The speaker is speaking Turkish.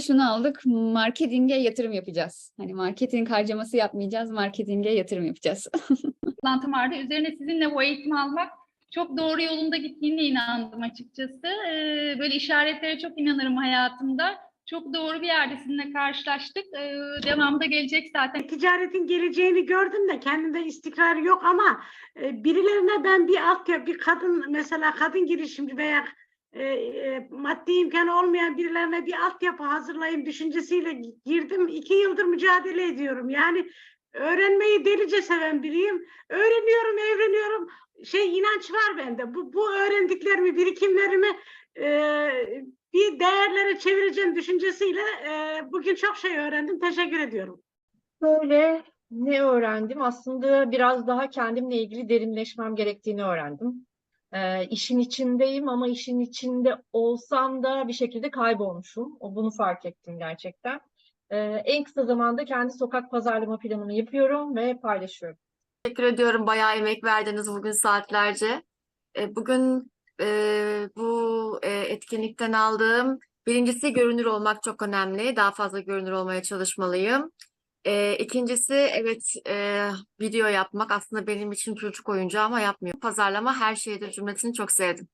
Şunu aldık, marketinge yatırım yapacağız. Hani marketing harcaması yapmayacağız, marketinge yatırım yapacağız. toplantım vardı. Üzerine sizinle bu eğitimi almak çok doğru yolunda gittiğine inandım açıkçası. Ee, böyle işaretlere çok inanırım hayatımda. Çok doğru bir yerde sizinle karşılaştık. Ee, devamı da gelecek zaten. ticaretin geleceğini gördüm de kendimde istikrar yok ama e, birilerine ben bir alt bir kadın mesela kadın girişimci veya e, e, maddi imkanı olmayan birilerine bir altyapı hazırlayayım düşüncesiyle girdim. İki yıldır mücadele ediyorum. Yani öğrenmeyi delice seven biriyim. Öğreniyorum, öğreniyorum. Şey inanç var bende. Bu, bu öğrendiklerimi, birikimlerimi e, bir değerlere çevireceğim düşüncesiyle e, bugün çok şey öğrendim. Teşekkür ediyorum. Böyle ne öğrendim? Aslında biraz daha kendimle ilgili derinleşmem gerektiğini öğrendim. Ee, işin içindeyim ama işin içinde olsam da bir şekilde kaybolmuşum. O bunu fark ettim gerçekten. Ee, en kısa zamanda kendi sokak pazarlama planımı yapıyorum ve paylaşıyorum. Teşekkür ediyorum. Bayağı emek verdiniz bugün saatlerce. E, Bugün e, bu e, etkinlikten aldığım birincisi görünür olmak çok önemli. Daha fazla görünür olmaya çalışmalıyım. E, İkincisi evet e, video yapmak aslında benim için çocuk oyuncağı ama yapmıyorum. Pazarlama her şeydir cümlesini çok sevdim.